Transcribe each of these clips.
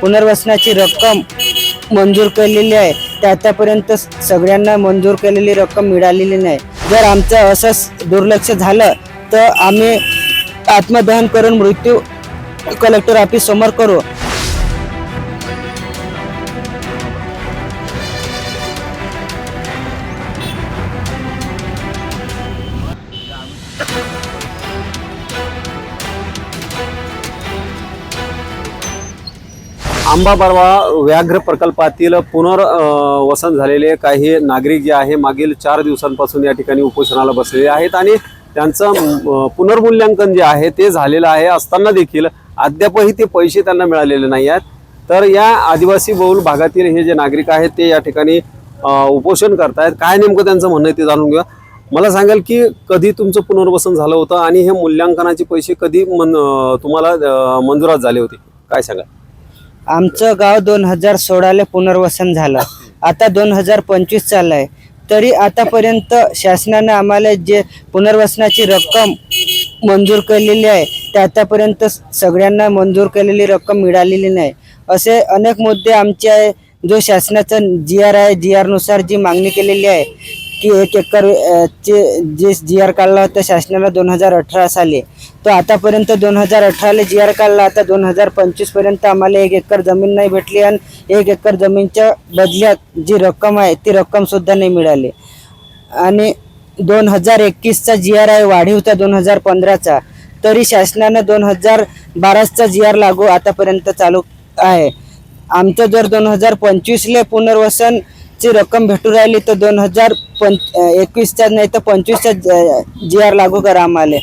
पुनर्वसनाची रक्कम मंजूर केलेली आहे. ते आतापर्यंत सगळ्यांना मंजूर केलेली रक्कम मिळालेली नाही. जर आमचं असंच दुर्लक्ष झालं तर आम्ही आत्मदहन करून मृत्यू कलेक्टर ऑफिस समोर करू. आंबा बारवा व्याघ्र प्रकल्पातील पुनर्वसन झालेले काही नागरिक जे आहे मागील चार दिवसांपासून या ठिकाणी उपोषणाला बसलेले आहेत आणि त्यांचं पुनर्मूल्यांकन जे आहे ते झालेलं आहे असताना देखील अद्यापही ते पैसे त्यांना मिळालेले नाही आहेत. तर या आदिवासी बहुल भागातील हे जे नागरिक आहेत ते या ठिकाणी उपोषण करतायत. काय नेमकं त्यांचं म्हणणं आहे ते जाणून घेऊया. मला सांगाल की कधी तुमचं पुनर्वसन झालं होतं आणि हे मूल्यांकनाचे पैसे कधी मन तुम्हाला मंजुरात झाले होते? काय सांगा आमचं गाव दोन हजार सोळाला पुनर्वसन झालं. आता दोन हजार पंचवीस चाललं आहे तरी आतापर्यंत शासनानं आम्हाला जे पुनर्वसनाची रक्कम मंजूर केलेली आहे ते आतापर्यंत सगळ्यांना मंजूर केलेली रक्कम मिळालेली नाही. असे अनेक मुद्दे आमचे आहे. जो शासनाचा जी आर आहे जी आरनुसार जी मागणी केलेली आहे की एक एकर चे जे जी आर काढला होता शासनाला दोन हजार अठरा साली तो आतापर्यंत दोन हजार अठराला जी आर काढला आता दोन हजार पंचवीसपर्यंत आम्हाला एक एकर जमीन नाही भेटली आणि एक एकर जमीनच्या बदल्यात जी रक्कम आहे ती रक्कमसुद्धा नाही मिळाली. आणि दोन हजार एकवीसचा जी आर आहे वाढीवचा दोन हजार पंधराचा तरी शासनानं दोन हजार बाराचा जी आर लागू आतापर्यंत चालू आहे. आमचं जर दोन हजार पंचवीसले ची रक्कम भेटू राहिली तर दोन हजार पंच एकवीसच्या नाही तर पंचवीसच्या जी आर लागू करा आम्हाला.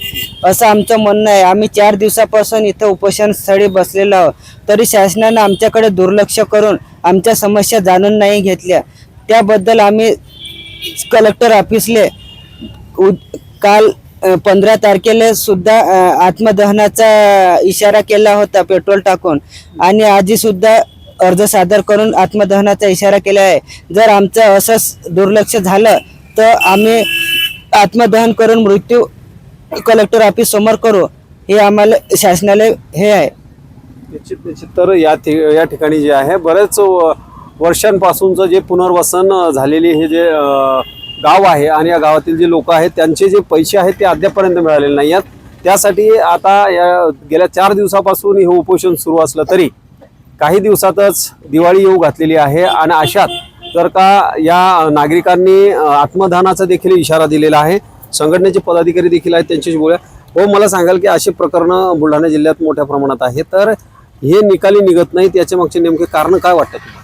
असं आमचं म्हणणं आहे. आम्ही चार दिवसापासून इथं उपोषणस्थळी बसलेलो आहोत. तरी शासनानं आमच्याकडे दुर्लक्ष करून आमच्या समस्या जाणून नाही घेतल्या. त्याबद्दल आम्ही कलेक्टर ऑफिसले काल पंधरा तारखेला सुद्धा आत्मदहनाचा इशारा केला होता पेट्रोल टाकून. आणि आजी सुद्धा अर्ज सादर करून आत्मदहनाचा इशारा केला आहे. जर आमचं असंच दुर्लक्ष झालं तर आम्ही आत्मदहन करून मृत्यू कलेक्टर ऑफिस समोर करू. हे आम्हाला शासनाला हे आहे. निश्चित निश्चित. तर या या ठिकाणी जे आहे बरेच वर्षांपासूनचं जे पुनर्वसन झालेली हे जे गाव आहे आणि या गावातील जे लोक आहेत त्यांचे जे पैसे आहेत ते अद्यापपर्यंत मिळालेले नाही आहेत त्यासाठी आता या गेल्या चार दिवसापासून हे उपोषण सुरू असलं तरी काही दिवसातच दिवाळी येऊ घातलेली आहे आणि अशात जर का या नागरिकांनी आत्मदानाचा देखील इशारा दिलेला आहे. संघटनेचे पदाधिकारी देखील आहेत त्यांच्याशी बोलूया. हो मला सांगाल की अशी प्रकरणं बुलढाणा जिल्ह्यात मोठ्या प्रमाणात आहे तर हे निकाली निघत नाहीत याच्या मागचे नेमके कारण काय वाटतं तुम्हाला?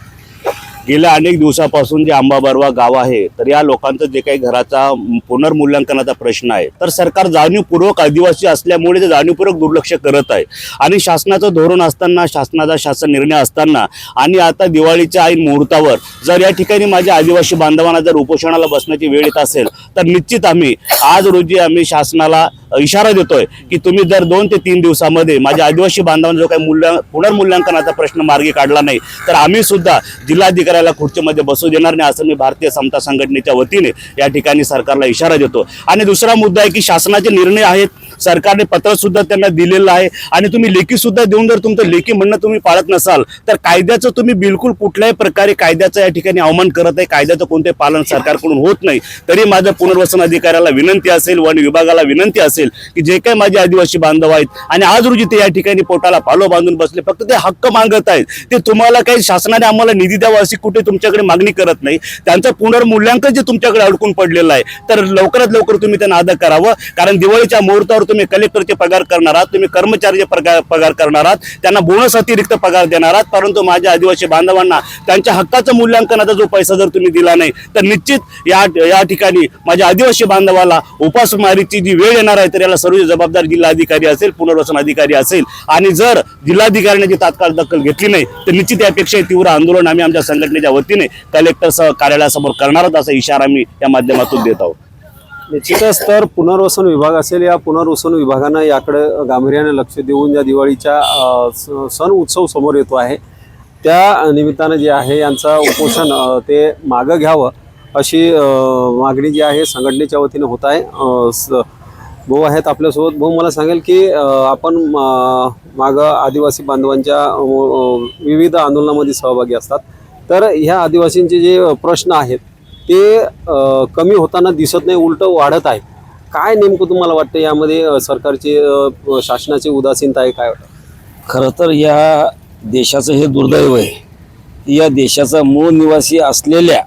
गेल्या अनेक दिवसापासून जे आंबाबरवा गाव आहे तर या लोकांचं जे काही घराचा पुनर्मूल्यांकनाचा प्रश्न आहे तर सरकार जाणीवपूर्वक आदिवासी असल्यामुळे ते जाणीवपूर्वक दुर्लक्ष करत आहे. आणि शासनाचं धोरण असताना शासनाचा शासन निर्णय असताना आणि आता दिवाळीच्या ऐन मुहूर्तावर जर या ठिकाणी माझ्या आदिवासी बांधवांना जर उपोषणाला बसण्याची वेळ येत असेल तर निश्चित आम्ही आज रोजी आम्ही शासनाला इशारा देतोय की तुम्ही जर दोन ते तीन दिवसामध्ये माझ्या आदिवासी बांधवांना जो काही मूल्य पुनर्मूल्यांकनाचा प्रश्न मार्गी काढला नाही तर आम्ही सुद्धा जिल्हाधिकाऱ्याला खुर्चीमध्ये बसू देणार नाही असं मी भारतीय समता संघटनेच्या वतीने या ठिकाणी सरकारला इशारा देतो. आणि दुसरा मुद्दा आहे की शासनाचे निर्णय आहेत. सरकारने पत्र सुद्धा त्यांना दिलेलं आहे. आणि तुम्ही लेखी सुद्धा देऊन जर तुमचं लेखी म्हणणं तुम्ही पाळत नसाल तर कायद्याचं तुम्ही बिलकुल कुठल्याही प्रकारे कायद्याचं या ठिकाणी अवमान करत आहे कायद्याचं कोणते पालन सरकारकडून होत नाही. तरी माझं पुनर्वसन अधिकाऱ्याला विनंती असेल वन विभागाला विनंती असेल की जे काही माझे आदिवासी बांधव आहेत आणि आज रोजी ते या ठिकाणी पोटाला पालो बांधून बसले फक्त ते हक्क मागत आहेत. ते तुम्हाला काही शासनाने आम्हाला निधी द्यावा अशी कुठे तुमच्याकडे मागणी करत नाही. त्यांचं पुनर्मूल्यांकन जे तुमच्याकडे अडकून पडलेलं आहे तर लवकरात लवकर तुम्ही त्यांना अदा करावं. कारण दिवाळीच्या मुहूर्तावर तुम्ही कलेक्टरचे पगार करणार आहात तुम्ही कर्मचारीचे पगार पगार करणार आहात त्यांना बोनस अतिरिक्त पगार देणार आहात परंतु माझ्या आदिवासी बांधवांना त्यांच्या हक्काचं मूल्यांकनाचा जो पैसा जर तुम्ही दिला नाही तर निश्चित या या ठिकाणी माझ्या आदिवासी बांधवाला उपासमारीची जी वेळ येणार आहे तर याला सर्व जबाबदार जिल्हाधिकारी असेल पुनर्वसन अधिकारी असेल. आणि जर जिल्हाधिकाऱ्यांनी जी तात्काळ दखल घेतली नाही तर निश्चित यापेक्षा तीव्र आंदोलन आम्ही आमच्या संघटनेच्या वतीने कलेक्टर कार्यालयासमोर करणार आहोत असा इशारा मी या माध्यमातून देत आहोत. निश्चितच तर पुनर्वसन विभाग असेल या पुनर्वसन विभागानं याकडे गांभीर्याने लक्ष देऊन ज्या दिवाळीच्या स- सण उत्सव समोर येतो आहे त्या निमित्तानं जे आहे यांचा उपोषण ते मागं घ्यावं अशी मागणी जी आहे संघटनेच्या वतीने होत आहे. स- भाऊ आहेत आपल्यासोबत. भाऊ मला सांगेल की आपण मागं आदिवासी बांधवांच्या विविध आंदोलनामध्ये सहभागी असतात. तर ह्या आदिवासींचे जे प्रश्न आहेत ते कमी होताना दिसत नाही उलट वाढत आहे. काय नेमकं तुम्हाला वाटतं यामध्ये सरकारचे शासनाची उदासीनता आहे काय वाटतं? खरं तर या देशाचं हे दुर्दैव आहे. या देशाचा मूळ निवासी असलेल्या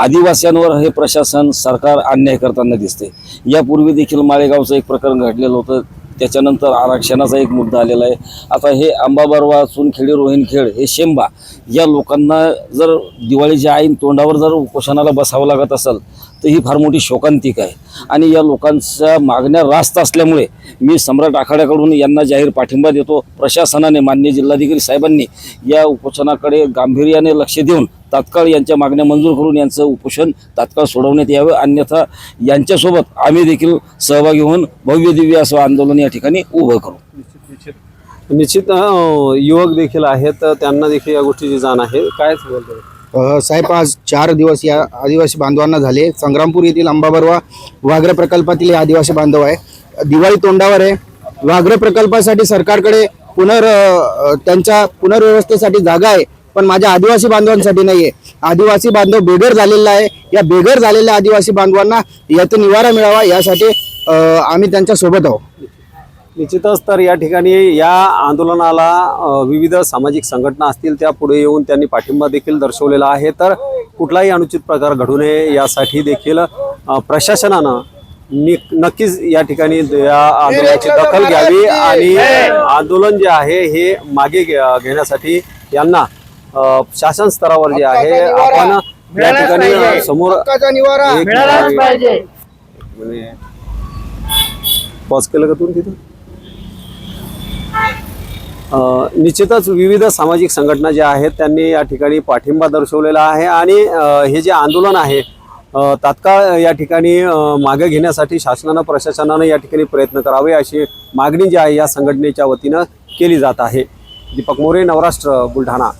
आदिवासींवर हे प्रशासन सरकार अन्याय करताना दिसते यापूर्वी देखील माळेगावचं एक प्रकरण घडलेलं होतं. त्याच्यानंतर आरक्षणाचा एक मुद्दा आलेला आहे. आता हे आंबाबरवा चुनखेडी रोहिणखेड हे शेंबा या लोकांना जर दिवाळीच्या आईन तोंडावर जर उपोषणाला बसावं लागत असेल तर ही फार मोठी शोकांतिक आहे. आणि या लोकांच्या मागण्या रास्त असल्यामुळे मी सम्राट आखाड्याकडून यांना जाहीर पाठिंबा देतो. प्रशासनाने मान्य जिल्हाधिकारी साहेबांनी या उपोषणाकडे गांभीर्याने लक्ष देऊन तात्काळ यांच्या मागण्या मंजूर करून यांचं उपोषण तात्काळ सोडवण्यात यावं. अन्यथा यांच्यासोबत आम्ही देखील सहभागी होऊन भव्य दिव्य असं आंदोलन या ठिकाणी उभं करू. निश्चित युवक देखील आहेत त्यांना देखील या गोष्टीची जाण आहे. काय साहेब आज चार दिवस या आदिवासी बांधवांना झाले. संग्रामपूर येथील अंबाबरवा व्याघ्र प्रकल्पातील हे आदिवासी बांधव आहे. दिवाळी तोंडावर आहे. व्याघ्र प्रकल्पासाठी सरकारकडे पुनर त्यांच्या पुनर्व्यवस्थेसाठी जागा आहे. पण माझ्या आदिवासी बांधवांसाठी नाही आहे आदिवासी बांधव बेघर झालेला आहे. या बेघर झालेल्या आदिवासी बांधवांना यातून निवारा मिळावा यासाठी आम्ही त्यांच्यासोबत आहोत. निश्चितच तर या ठिकाणी या आंदोलनाला विविध सामाजिक संघटना असतील त्या पुढे येऊन त्यांनी पाठिंबा देखील दर्शवलेला आहे. तर कुठलाही अनुचित प्रकार घडू नये यासाठी देखील प्रशासनानं नि नक्कीच या ठिकाणी या आंदोलनाची दखल घ्यावी आणि आंदोलन जे आहे हे मागे घे- घेण्यासाठी यांना शासन स्तरावर जे आहे आपण या ठिकाणी समोर म्हणजे पॉज केलं का तुम्ही तिथं? अ, निश्चितच विविध सामाजिक संघटना ज्या आहेत त्यांनी या ठिकाणी पाठिंबा दर्शवलेला आहे आणि हे जे आंदोलन आहे तात्काळ या ठिकाणी मागे घेण्यासाठी शासनानं प्रशासनानं या ठिकाणी प्रयत्न करावे अशी मागणी जी आहे या संघटनेच्या वतीनं केली जात आहे. दीपक मोरे नवराष्ट्र बुलढाणा.